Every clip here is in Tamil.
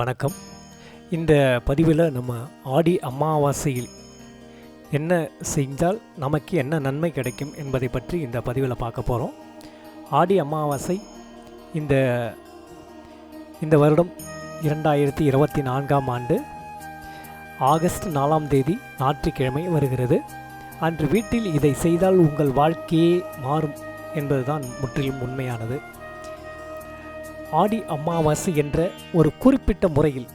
வணக்கம். இந்த பதிவில் நம்ம ஆடி அமாவாசையில் என்ன செஞ்சால் நமக்கு என்ன நன்மை கிடைக்கும் என்பதை பற்றி இந்த பதிவில் பார்க்க போகிறோம் ஆடி அமாவாசை இந்த இந்த வருடம் இரண்டாயிரத்தி இருபத்தி நான்காம் ஆண்டு ஆகஸ்ட் நாலாம் தேதி ஞாயிற்றுக்கிழமை வருகிறது. அன்று வீட்டில் இதை செய்தால் உங்கள் வாழ்க்கையே மாறும் என்பதுதான் முற்றிலும் உண்மையானது. ஆடி அமாவாசை என்ற ஒரு குறிப்பிட்ட முறையில்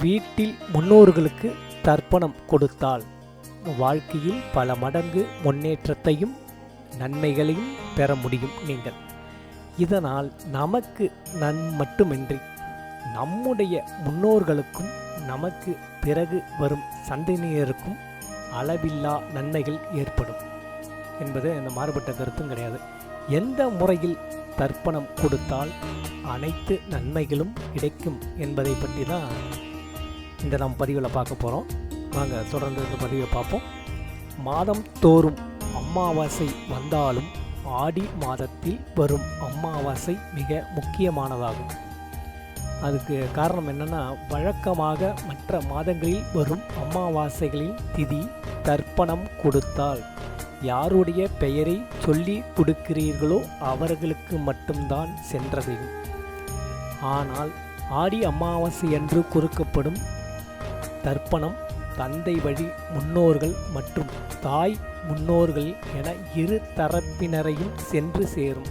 வீட்டில் முன்னோர்களுக்கு தர்ப்பணம் கொடுத்தால் வாழ்க்கையில் பல மடங்கு முன்னேற்றத்தையும் நன்மைகளையும் பெற முடியும் நீங்கள். இதனால் நமக்கு நன் மட்டுமின்றி நம்முடைய முன்னோர்களுக்கும் நமக்கு பிறகு வரும் சந்ததியினருக்கும் அளவில்லா நன்மைகள் ஏற்படும். என்பது அந்த மாறுபட்ட கருத்தும் கிடையாது. எந்த முறையில் தர்ப்பணம் கொடுத்தால் அனைத்து நன்மைகளும் கிடைக்கும் என்பதை பற்றி தான் இந்த நாம் பதிவில் பார்க்க போகிறோம் நாங்கள் தொடர்ந்து இந்த பதிவை பார்ப்போம். மாதம் தோறும் அமாவாசை வந்தாலும் ஆடி மாதத்தில் வரும் அமாவாசை மிக முக்கியமானதாகும். அதுக்கு காரணம் என்னென்னா வழக்கமாக மற்ற மாதங்களில் வரும் அமாவாசைகளில் திதி தர்ப்பணம் கொடுத்தால் யாருடைய பெயரை சொல்லி கொடுக்கிறீர்களோ அவர்களுக்கு மட்டும்தான் சென்றடையும். ஆனால் ஆடி அமாவாசை என்று கொடுக்கப்படும் தர்ப்பணம் தந்தை வழி முன்னோர்கள் மற்றும் தாய் முன்னோர்கள் என இரு தரப்பினரையும் சென்று சேரும்.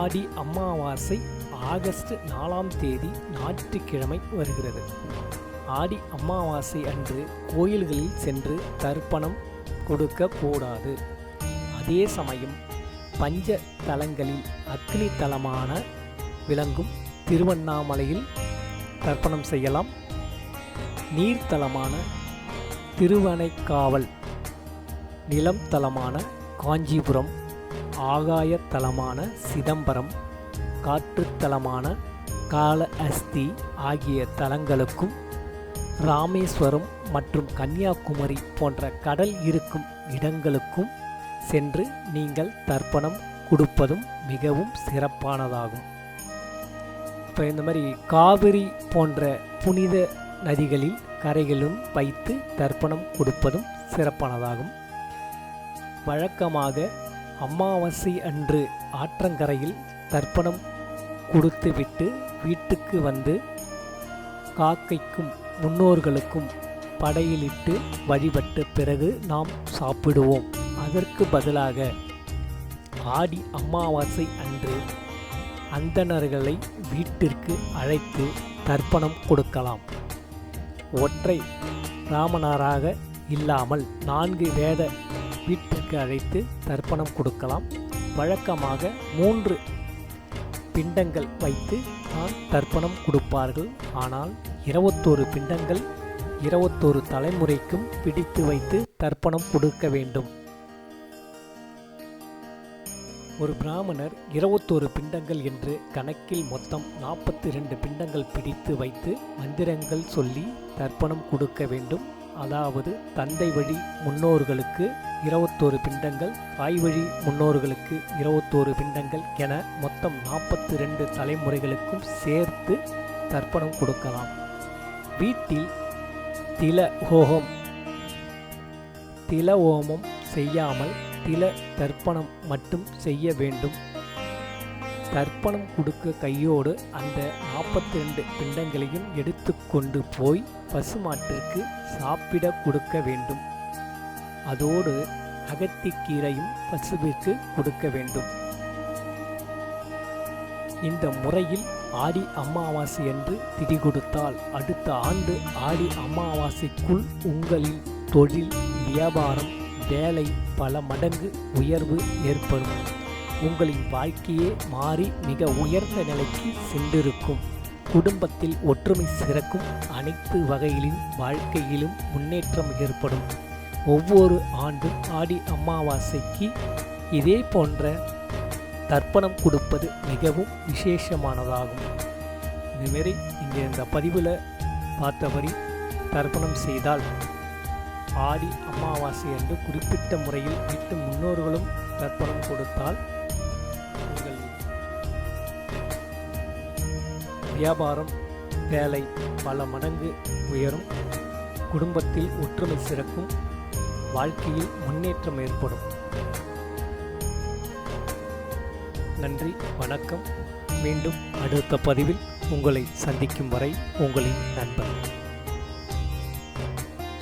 ஆடி அமாவாசை ஆகஸ்ட் நாலாம் தேதி ஞாயிற்றுக்கிழமை வருகிறது. ஆடி அமாவாசை அன்று கோயில்களில் சென்று தர்ப்பணம் கொடுக்க கூடாது அதே சமயம் பஞ்ச தலங்களில் அக்னி தலமான விளங்கும் திருவண்ணாமலையில் தர்ப்பணம் செய்யலாம். நீர்த்தலமான திருவனைக்காவல் நிலம் தலமான காஞ்சிபுரம் ஆகாய தலமான சிதம்பரம் காற்றுத்தலமான கால ஆகிய தலங்களுக்கும் ராமேஸ்வரம் மற்றும் கன்னியாகுமரி போன்ற கடல் இருக்கும் இடங்களுக்கும் சென்று நீங்கள் தர்ப்பணம் கொடுப்பதும் மிகவும் சிறப்பானதாகும். இப்போ இந்த மாதிரி காவிரி போன்ற புனித நதிகளில் கரைகளும் வைத்து தர்ப்பணம் கொடுப்பதும் சிறப்பானதாகும். வழக்கமாக அமாவாசை அன்று ஆற்றங்கரையில் தர்ப்பணம் கொடுத்துவிட்டு வீட்டுக்கு வந்து காக்கைக்கும் முன்னோர்களுக்கும் படையிலிட்டு வழிபட்ட பிறகு நாம் சாப்பிடுவோம். அதற்கு பதிலாக ஆடி அமாவாசை அன்று அந்தணர்களை வீட்டிற்கு அழைத்து தர்ப்பணம் கொடுக்கலாம். ஒற்றை ராமனாராக இல்லாமல் நான்கு வேத வீட்டிற்கு அழைத்து தர்ப்பணம் கொடுக்கலாம். வழக்கமாக மூன்று பிண்டங்கள் வைத்து தான் தர்ப்பணம் கொடுப்பார்கள். ஆனால் இருபத்தோரு பிண்டங்கள் இருபத்தோரு தலைமுறைக்கும் பிடித்து வைத்து தர்ப்பணம் கொடுக்க வேண்டும். ஒரு பிராமணர் இருபத்தோரு பிண்டங்கள் என்று கணக்கில் மொத்தம் நாற்பத்தி ரெண்டு பிண்டங்கள் பிடித்து வைத்து மந்திரங்கள் சொல்லி தர்ப்பணம் கொடுக்க வேண்டும். அதாவது தந்தை வழி முன்னோர்களுக்கு இருபத்தோரு பிண்டங்கள் தாய் வழி முன்னோர்களுக்கு இருபத்தோரு பிண்டங்கள் என மொத்தம் நாற்பத்தி ரெண்டு தலைமுறைகளுக்கும் சேர்த்து தர்ப்பணம் கொடுக்கலாம். வீட்டில் தில ஹோகம் தில ஹோமம் செய்யாமல் தில தர்ப்பணம் மட்டும் செய்ய வேண்டும். தர்ப்பணம் கொடுக்க கையோடு அந்த நாற்பத்தி ரெண்டு பிண்டங்களையும் எடுத்து கொண்டு போய் பசுமாட்டிற்கு சாப்பிட கொடுக்க வேண்டும். அதோடு அகத்திக்கீரையும் பசுவிற்கு கொடுக்க வேண்டும். இந்த முறையில் ஆடி அமாவாசை என்று திதி கொடுத்தால் அடுத்த ஆண்டு ஆடி அமாவாசைக்குள் உங்களின் தொழில் வியாபாரம் வேலை பல மடங்கு உயர்வு ஏற்படும். உங்களின் வாழ்க்கையே மாறி மிக உயர்ந்த நிலைக்கு சென்றிருக்கும். குடும்பத்தில் ஒற்றுமை சிறக்கும். அனைத்து வகையிலும் வாழ்க்கையிலும் முன்னேற்றம் ஏற்படும். ஒவ்வொரு ஆண்டும் ஆடி அமாவாசைக்கு இதே போன்ற தர்ப்பணம் கொடுப்பது மிகவும் விசேஷமானதாகும். இதுமாரி இங்கே இந்த பதிவில் பார்த்தபடி தர்ப்பணம் செய்தால் ஆடி அமாவாசை என்று குறிப்பிட்ட முறையில் வீட்டு முன்னோர்களும் தர்ப்பணம் கொடுத்தால் உங்கள் வியாபாரம் வேலை பல மடங்கு உயரும். குடும்பத்தில் ஒற்றுமை சிறக்கும். வாழ்க்கையில் முன்னேற்றம் ஏற்படும். நன்றி வணக்கம். மீண்டும் அடுத்த பதிவில் உங்களை சந்திக்கும் வரை உங்களின் நண்பன்.